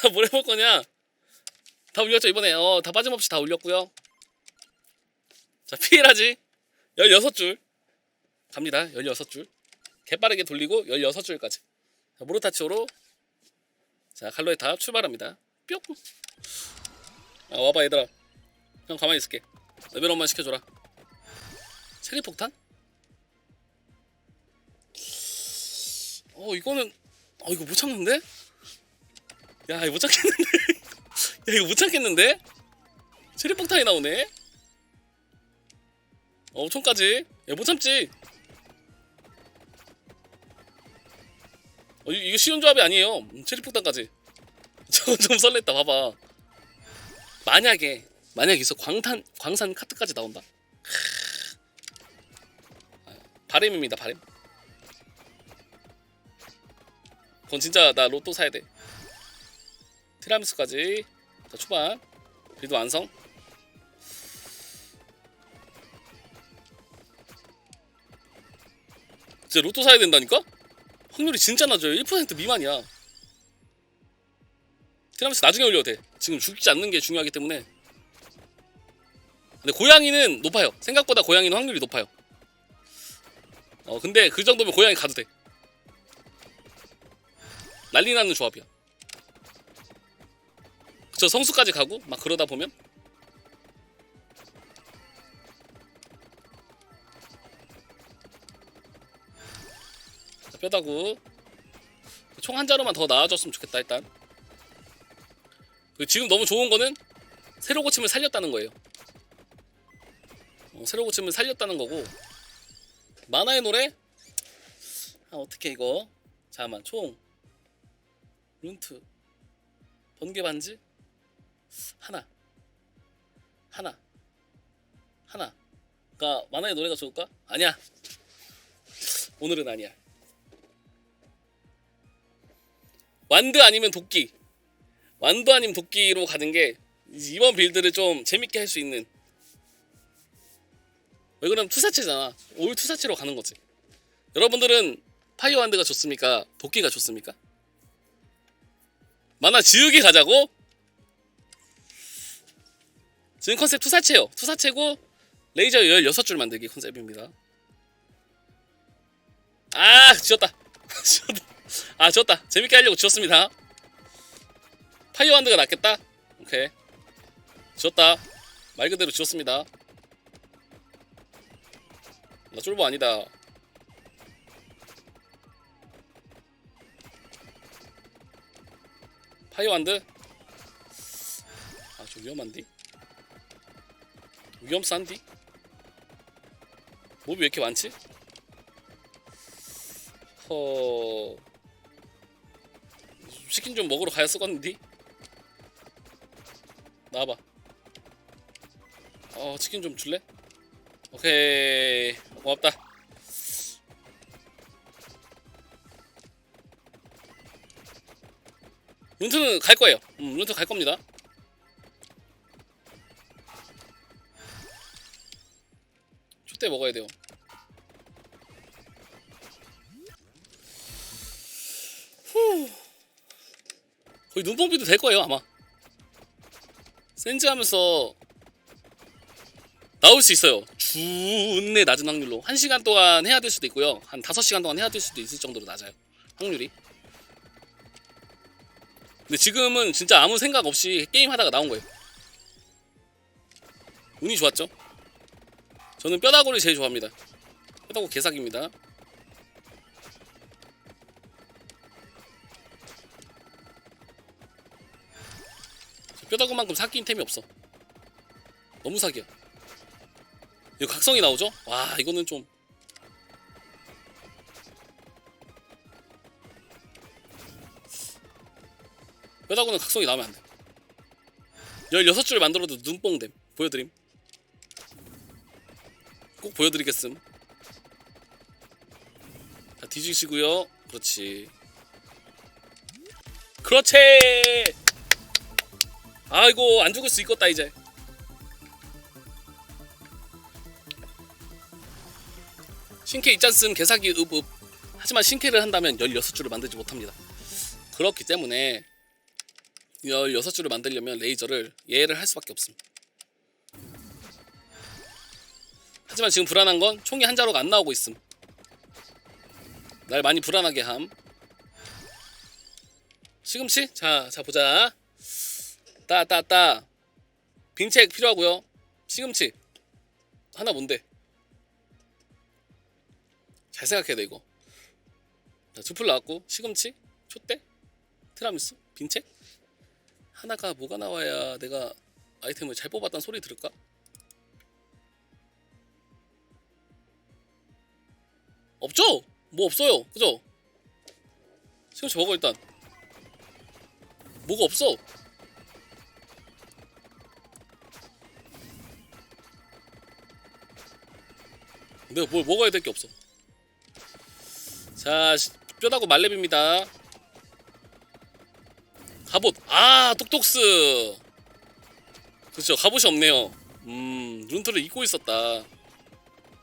자, 뭘 해볼 거냐? 다 올렸죠, 이번에. 어, 다 빠짐없이 다 올렸고요. 자, 피해라지. 16줄. 갑니다. 16줄. 개빠르게 돌리고 16줄까지. 자, 모르타치오로. 자, 칼로에타 출발합니다. 뿅. 아, 와봐, 얘들아. 형 가만히 있을게. 레벨 업만 시켜줘라. 체리 폭탄? 어, 이거는, 어, 이거 못 참는데? 야 이거 못 참겠는데. 야 이거 못 참겠는데? 체리폭탄이 나오네? 어 총까지? 야 못 참지. 어, 이- 이거 쉬운 조합이 아니에요. 음, 체리폭탄까지. 저거 좀 설렜다 봐봐. 만약에 만약에 있어 광탄 광산 카트까지 나온다? 바램입니다 바램. 그건 진짜 나 로또 사야 돼 티라미수까지. 자 초반. 빌드 완성. 진짜 로또 사야 된다니까? 확률이 진짜 낮아요. 1% 미만이야. 티라미수 나중에 올려도 돼. 지금 죽지 않는 게 중요하기 때문에. 근데 고양이는 높아요. 생각보다 고양이는 확률이 높아요. 어 근데 그 정도면 고양이 가도 돼. 난리 나는 조합이야 저 성수까지 가고 막 그러다 보면? 자, 뼈다구. 총 한 자루만 더 나와줬으면 좋겠다 일단. 그리고 지금 너무 좋은 거는 새로 고침을 살렸다는 거예요. 어, 새로 고침을 살렸다는 거고. 만화의 노래? 아 어떻게 이거. 잠깐만 총. 룬트. 번개 반지 하나 하나 하나 그니까 만화의 노래가 좋을까? 아니야 오늘은 아니야 완드 아니면 도끼 완드 아니면 도끼로 가는 게 이번 빌드를 좀 재밌게 할 수 있는 왜 그러면 투사체잖아 올 투사체로 가는 거지 여러분들은 파이어 완드가 좋습니까? 도끼가 좋습니까? 만화 지우기 가자고? 지금 컨셉 투사체요. 투사체고 레이저 16줄 만들기 컨셉입니다. 아, 지웠다. 지웠다. 아, 지웠다. 재밌게 하려고 지웠습니다. 파이어 한드가 낫겠다. 오케이. 지웠다. 말 그대로 지웠습니다. 나 쫄보 아니다. 파이어 한드? 아, 좀 위험한디? 위험산디? 몹이 왜 이렇게 많지? 허... 치킨 좀 먹으러 가야 쓰겠는디? 나와봐 어 치킨 좀 줄래? 오케이 고맙다 룬트는 갈 거예요 음, 룬트 갈 겁니다 초대 먹어야 돼요. 후. 거의 눈뽕비도 될 거예요 아마. 센즈 하면서 나올 수 있어요. 준내 낮은 확률로 1 시간 동안 해야 될 수도 있고요. 한 5 시간 동안 해야 될 수도 있을 정도로 낮아요. 확률이. 근데 지금은 진짜 아무 생각 없이 게임 하다가 나온 거예요. 운이 좋았죠? 저는 뼈다구를 제일 좋아합니다. 뼈다구 개사기입니다. 뼈다구만큼 사기인 템이 없어. 너무 사기야. 이거 각성이 나오죠? 와 이거는 좀 뼈다구는 각성이 나오면 안 돼. 16줄 만들어도 눈뽕됨. 보여드림. 꼭 보여드리겠음. 자, 뒤지시고요. 그렇지. 그렇지. 아이고 안 죽을 수 있겠다 이제. 신캐 있잖음 개사기 읍읍. 하지만 신캐를 한다면 16줄을 만들지 못합니다. 그렇기 때문에 16줄을 만들려면 레이저를 얘를 할 수밖에 없음. 하지만 지금 불안한 건 총이 한 자루가 안 나오고 있음. 날 많이 불안하게 함. 시금치? 자, 자 보자. 따, 따, 따. 빈책 필요하고요. 시금치. 하나 뭔데? 잘 생각해야 돼 이거. 자, 두풀 나왔고 시금치, 촛대, 티라미수, 빈책. 하나가 뭐가 나와야 내가 아이템을 잘 뽑았다는 소리 들을까? 없죠? 뭐 없어요. 그죠? 시금치 먹어 일단. 뭐가 없어. 내가 뭘 먹어야 될 게 없어. 자, 시- 뼈다구 말렙입니다. 갑옷. 아, 똑똑스. 그렇죠. 갑옷이 없네요. 음, 룬트를 잊고 있었다.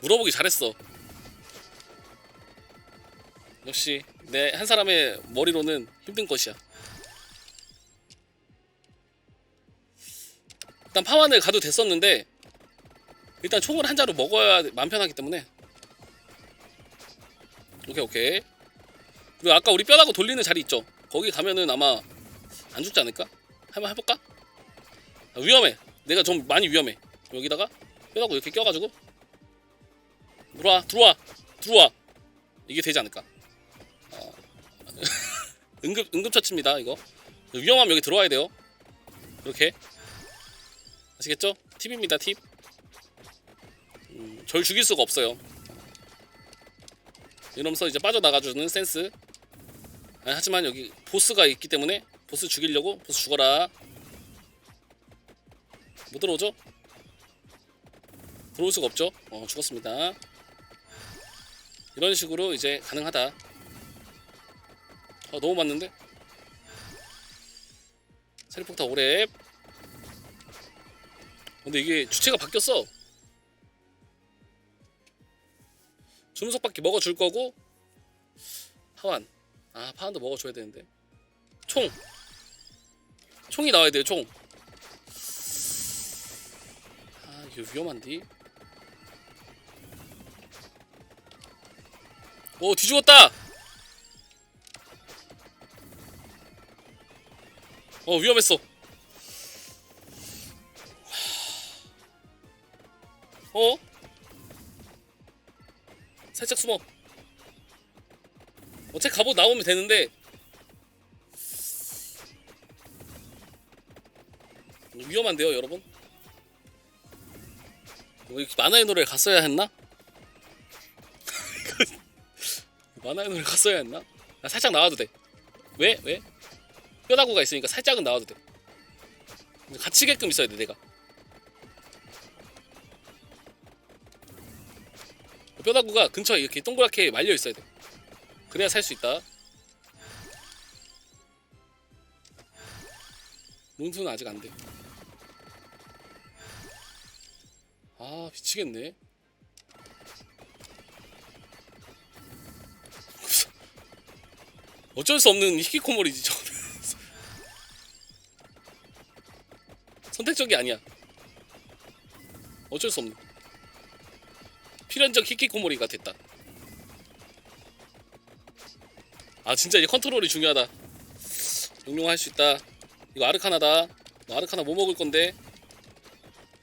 물어보기 잘했어. 역시 내 한 사람의 머리로는 힘든 것이야. 일단 파완을 가도 됐었는데 일단 총을 한 자루 먹어야 맘 편하기 때문에 오케이 오케이 그리고 아까 우리 뼈다고 돌리는 자리 있죠 거기 가면은 아마 안 죽지 않을까? 한번 해볼까? 아, 위험해 내가 좀 많이 위험해 여기다가 뼈다고 이렇게 껴가지고 들어와 들어와 들어와 이게 되지 않을까 어. 응급 응급처치입니다 이거. 위험하면 여기 들어와야 돼요. 이렇게. 아시겠죠? 팁입니다 팁. 음, 절 죽일 수가 없어요. 이러면서 이제 빠져나가주는 센스. 아, 하지만 여기 보스가 있기 때문에 보스 죽이려고 보스 죽어라. 못 들어오죠? 들어올 수가 없죠? 어 죽었습니다. 이런 식으로 이제 가능하다 아 너무 맞는데? 세리폭타 오랩 근데 이게 주체가 바뀌었어. 주문석밖에 먹어줄 거고 파완. 아 파완도 먹어줘야 되는데. 총. 총이 나와야 돼요 총 아 이거 위험한디 오 뒤죽었다 어 위험했어 어? 살짝 숨어. 어차피 갑옷 나오면 되는데 위험한데요, 여러분? 뭐 이렇게 만화의 노래를 갔어야 했나? 만화의 노래 갔어야 했나? 나 살짝 나와도 돼. 왜? 왜? 뼈다구가 있으니까 살짝은 나와도 돼. 갇히게끔 있어야 돼, 내가. 뼈다구가 근처에 이렇게 동그랗게 말려 있어야 돼. 그래야 살 수 있다. 론수는 아직 안 돼. 아 미치겠네. 어쩔 수 없는 히키코모리지 저. 선택적이 아니야. 어쩔 수 없는. 필연적 히키코모리가 됐다. 아 진짜 이 컨트롤이 중요하다. 용용할 수 있다. 이거 아르카나다. 너 아르카나 뭐 먹을 건데?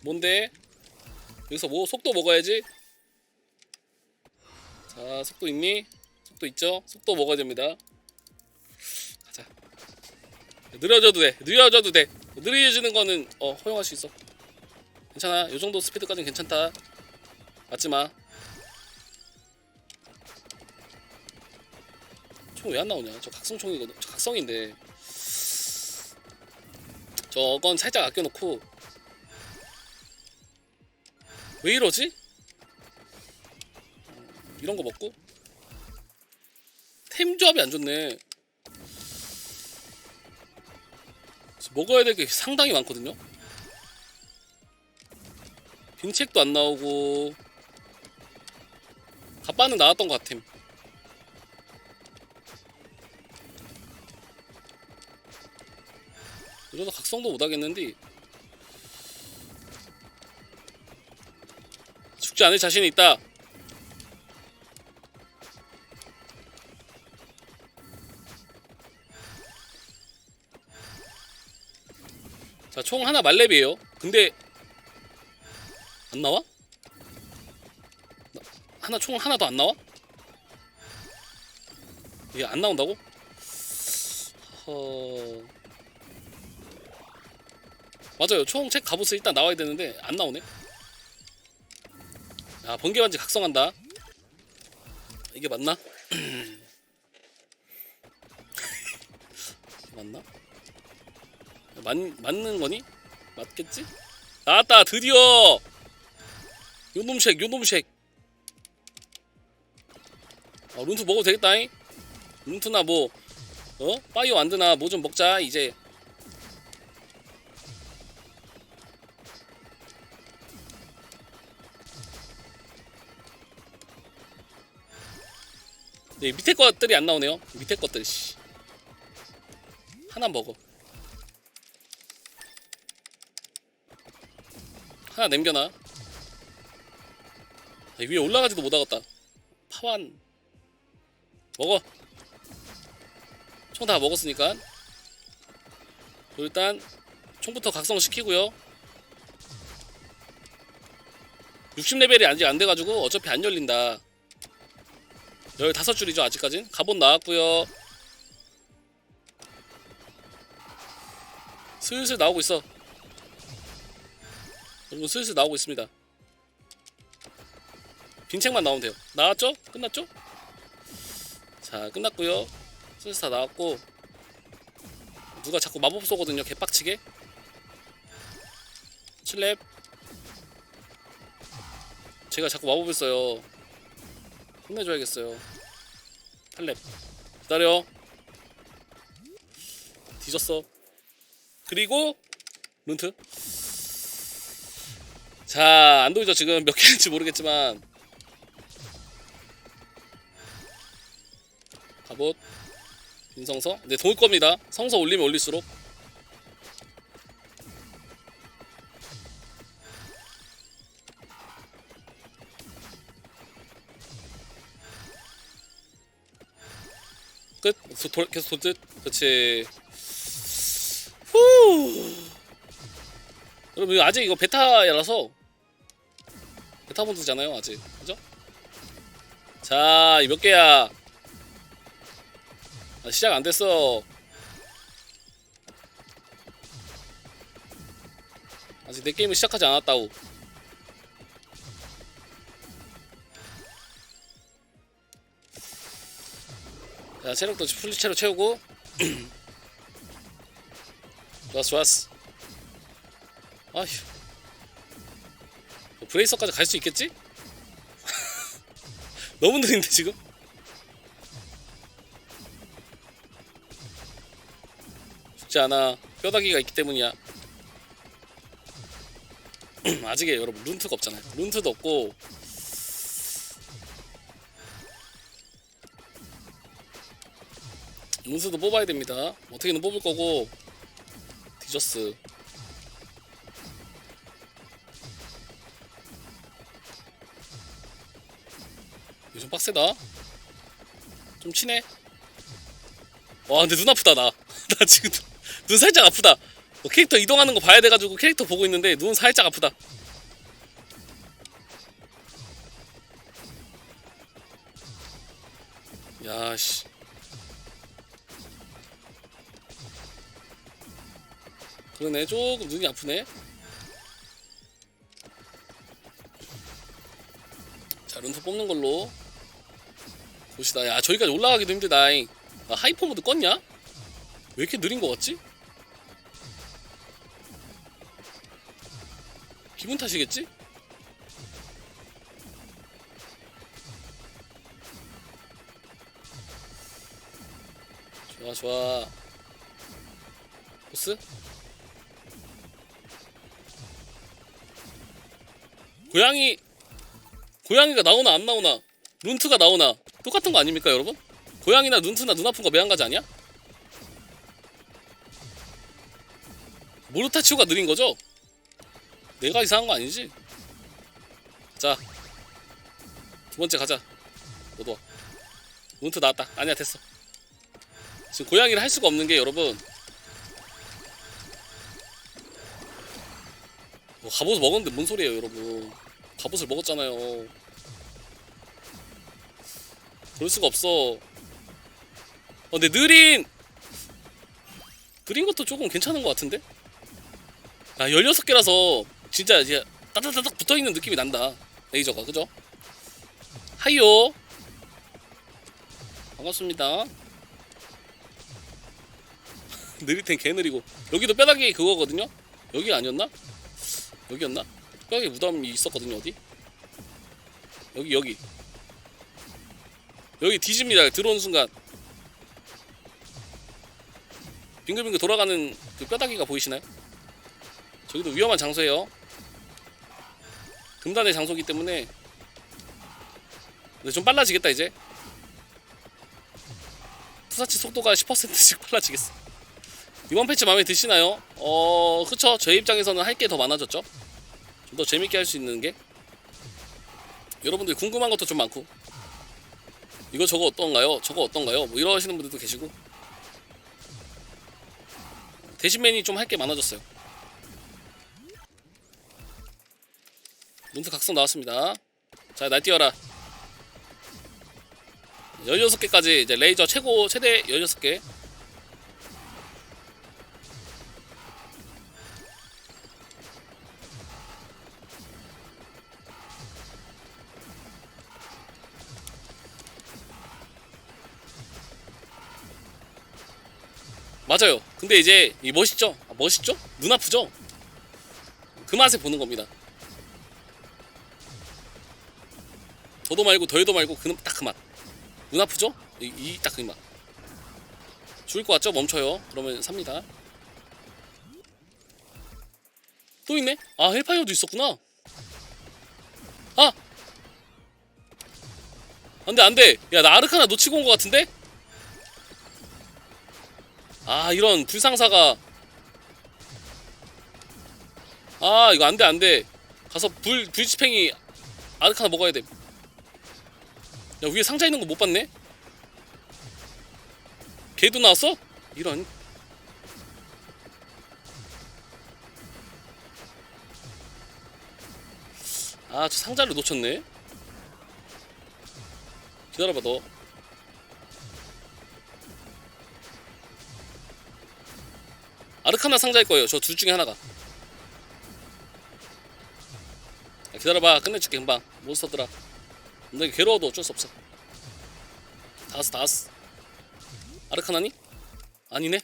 뭔데? 여기서 뭐 속도 먹어야지. 자 속도 있니? 속도 있죠? 속도 먹어야 됩니다. 가자. 느려져도 돼. 느려져도 돼. 느려지는 거는 어 허용할 수 있어. 괜찮아. 요 정도 스피드까지는 괜찮다. 맞지 마. 총 왜 안 나오냐? 저 각성총이거든. 저 각성인데. 저건 살짝 아껴놓고 왜 이러지? 음, 이런 거 먹고 템 조합이 안 좋네. 먹어야 될 게 상당히 많거든요. 빈책도 안 나오고 갑바는 나왔던 것 같음. 이러다 각성도 못하겠는데 죽지 않을 자신이 있다 자 총 하나 말렙이에요 근데 안 나와? 나- 하나 총 하나 더 안 나와? 이게 안 나온다고? 허... 맞아요. 총 책 갑옷을 일단 나와야 되는데 안 나오네. 야 번개 반지 각성한다. 이게 맞나? 맞나? 맞 맞는 거니? 맞겠지? 나왔다 드디어! 요놈색 요놈색. 아, 룬트 먹어도 되겠다잉? 룬트나 뭐 어? 파이어 안드나 뭐 좀 먹자 이제. 네, 밑에 것들이 안 나오네요. 밑에 것들 씨. 하나 먹어 하나 남겨놔. 아, 위에 올라가지도 못하겠다. 파완. 먹어. 총 다 먹었으니까. 일단 총부터 각성시키고요. 60레벨이 아직 안 돼가지고 어차피 안 열린다. 15줄이죠 아직까진. 갑옷 나왔고요. 슬슬 나오고 있어 여러분 슬슬 나오고 있습니다. 빈 책만 나오면 돼요. 나왔죠? 끝났죠? 자 끝났고요. 슬슬 다 나왔고. 누가 자꾸 마법 쏘거든요 개빡치게. 7렙 제가 자꾸 마법을 써요. 혼내줘야겠어요. 8렙. 기다려. 뒤졌어. 그리고 룬트 자 안도이죠? 지금 몇 개인지 모르겠지만. 갑옷. 빈성서. 네 도울 겁니다. 성서 올리면 올릴수록. 끝. 도- 돌, 계속 돌듯 그렇지. 후. 여러분 이거 아직 이거 베타라서 베타 본드잖아요 아직 그죠? 자이 몇 개야 아, 시작 안 됐어. 아직 내 게임을 시작하지 않았다고. 자, 체력도 풀리체로 채우고. 좋았어, 좋았어. 아휴. 뭐 브레이서까지 갈 수 있겠지? 너무 느린데, 지금? 죽지 않아. 뼈다귀가 있기 때문이야. 아직에 여러분 룬트가 없잖아요. 룬트도 없고. 룬트도 뽑아야 됩니다. 어떻게든 뽑을 거고. 디저스 빡세다. 좀 치네 와 근데 눈 아프다 나. 나 지금 눈, 눈 살짝 아프다. 어, 캐릭터 이동하는 거 봐야 돼가지고 캐릭터 보고 있는데 눈 살짝 아프다. 야씨. 그러네. 조금 눈이 아프네. 자 룬트 뽑는 걸로 봅시다 야 저기까지 올라가기도 힘들다잉 아, 하이퍼 모드 껐냐? 왜 이렇게 느린 거 같지? 기분 탓이겠지? 좋아 좋아 보스? 고양이 고양이가 나오나 안 나오나 룬트가 나오나 똑같은 거 아닙니까 여러분? 고양이나 룬트나 눈 아픈 거 매한가지 아니야? 모르타치오가 느린 거죠? 내가 이상한 거 아니지? 자, 두 번째 가자. 너도 와. 문트 나왔다. 아니야 됐어. 지금 고양이를 할 수가 없는 게 여러분. 어, 갑옷을 먹었는데 뭔 소리예요, 여러분? 갑옷을 먹었잖아요. 그럴 수가 없어. 어, 근데 느린 느린 것도 조금 괜찮은 것 같은데? 아 16개라서 진짜 이제 따다다닥 붙어있는 느낌이 난다 레이저가 그죠? 하이요 반갑습니다 느릴 땐개 느리고 여기도 뼈다귀 그거거든요? 여기 아니었나? 여기였나? 뼈다귀 무덤이 있었거든요 어디? 여기 여기 여기 뒤집니다 들어오는 순간 빙글빙글 돌아가는 그 뼈다귀가 보이시나요? 저기도 위험한 장소예요. 금단의 장소기 때문에 근데 좀 빨라지겠다 이제. 투사치 속도가 10%씩 빨라지겠어. 이번 패치 마음에 드시나요? 어, 그쵸. 저희 입장에서는 할 게 더 많아졌죠. 좀 더 재밌게 할 수 있는 게. 여러분들 궁금한 것도 좀 많고. 이거 저거 어떤가요? 저거 어떤가요? 뭐 이러시는 분들도 계시고. 대신맨이 좀 할 게 많아졌어요. 문트 각성 나왔습니다. 자, 날 뛰어라. 16개까지 이제 레이저 최고 최대 16개. 맞아요. 근데 이제 이 멋있죠? 아, 멋있죠? 눈 아프죠? 그 맛에 보는 겁니다. 더도 말고 덜도 말고 그딱그 맛. 눈 아프죠? 이 딱 그 맛. 죽을 것 같죠? 멈춰요. 그러면 삽니다. 또 있네? 아 헬파이어도 있었구나. 아! 안돼 안돼. 야나 아르카나 놓치고 온 것 같은데? 아 이런 불상사가 아 이거 안돼 안돼 가서 불 불지팽이 아르카나 먹어야 돼. 야 위에 상자 있는 거 못 봤네? 걔도 나왔어? 이런 아 저 상자를 놓쳤네 기다려봐 너 아르카나 상자일 거예요. 저 둘 중에 하나가. 야, 기다려봐. 끝내줄게 금방. 몬스터들아. 근데 괴로워도 어쩔 수 없어. 다 왔어 다 왔어. 아르카나니? 아니네?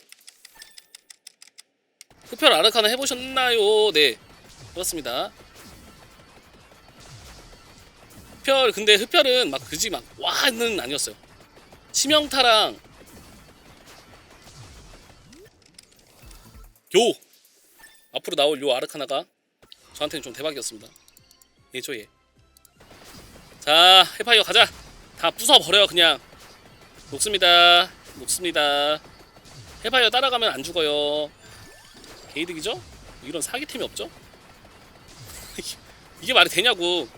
흡혈 아르카나 해보셨나요? 네. 그렇습니다. 흡혈 근데 흡혈은 막 그지 막 와는 아니었어요. 치명타랑 요 앞으로 나올 요 아르카나가 저한테는 좀 대박이었습니다 얘죠 얘 자, 해파이어 가자. 다 부숴 버려 그냥. 녹습니다. 녹습니다. 해파이어 따라가면 안 죽어요. 개이득이죠? 이런 사기템이 없죠? 이게 말이 되냐고.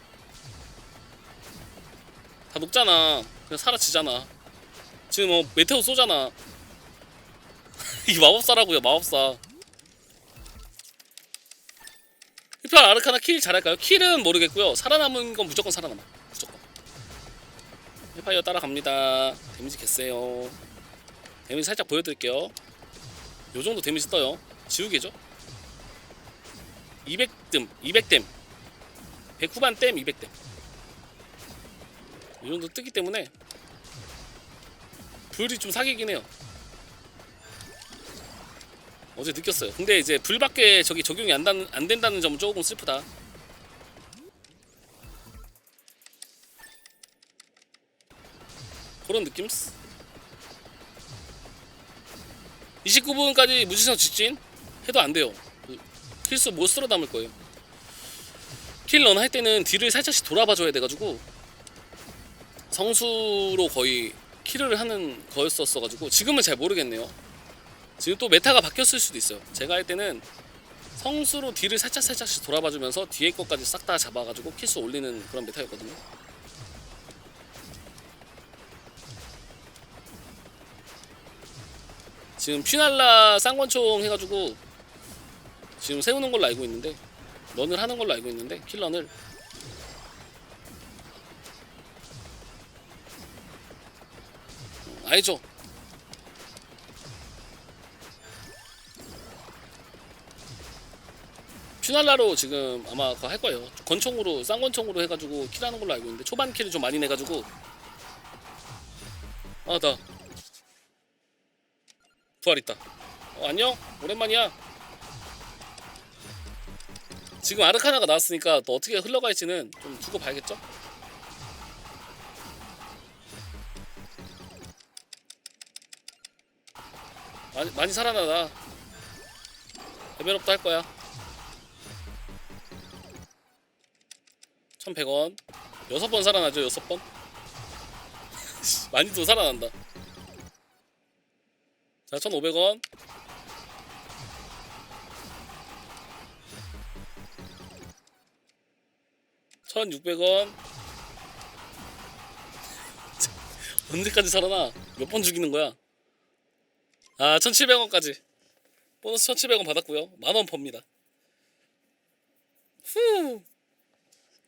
다 녹잖아. 그냥 사라지잖아. 지금 뭐 메테오 쏘잖아. 이게 마법사라고요, 마법사. 흡혈 아르카나 킬 잘할까요? 킬은 모르겠고요. 살아남은 건 무조건 살아남아. 무조건. 힐파이어 따라갑니다. 데미지 겠어요. 데미지 살짝 보여드릴게요. 요 정도 데미지 떠요. 지우개죠? 200댐, 200댐. 100 후반 댐, 200댐. 이 정도 뜨기 때문에 불이 좀 사기긴 해요. 어제 느꼈어요. 근데 이제 불밖에 저기 적용이 안, 단, 안 된다는 점은 조금 슬프다. 그런 느낌? 29분까지 무지성 직진 해도 안 돼요. 그 킬수 못 쓸어 담을 거예요. 킬런 할 때는 뒤를 살짝씩 돌아봐줘야 돼가지고 성수로 거의 킬을 하는 거였었어가지고 지금은 잘 모르겠네요. 지금 또 메타가 바뀌었을 수도 있어요. 제가 할 때는 성수로 뒤를 살짝 살짝씩 돌아봐주면서 뒤에 것까지 싹 다 잡아가지고 키스 올리는 그런 메타였거든요. 지금 퓨날라 쌍권총 해가지고 지금 세우는 걸로 알고 있는데 런을 하는 걸로 알고 있는데 킬런을 알죠. 퓨날라로 지금 아마 그거 할 거예요. 권총으로 쌍권총으로 해가지고 킬하는 걸로 알고 있는데 초반 킬을 좀 많이 내가지고 아나 부활 있다. 어, 안녕 오랜만이야. 지금 아르카나가 나왔으니까 또 어떻게 흘러갈지는 좀 두고 봐야겠죠. 많이, 많이 살아나다. 레벨업도 할 거야. 1100원. 여섯 번 살아나죠, 여섯 번. 많이도 살아난다. 자, 1500원. 천육백 원 언제까지 살아나? 몇 번 죽이는 거야? 아, 1,700원까지. 보너스 1,700원 받았고요. 만원 법니다. 후.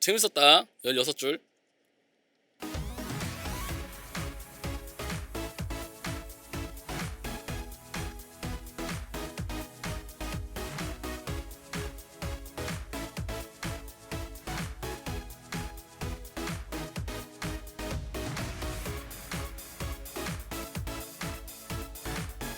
재밌었다. 16줄.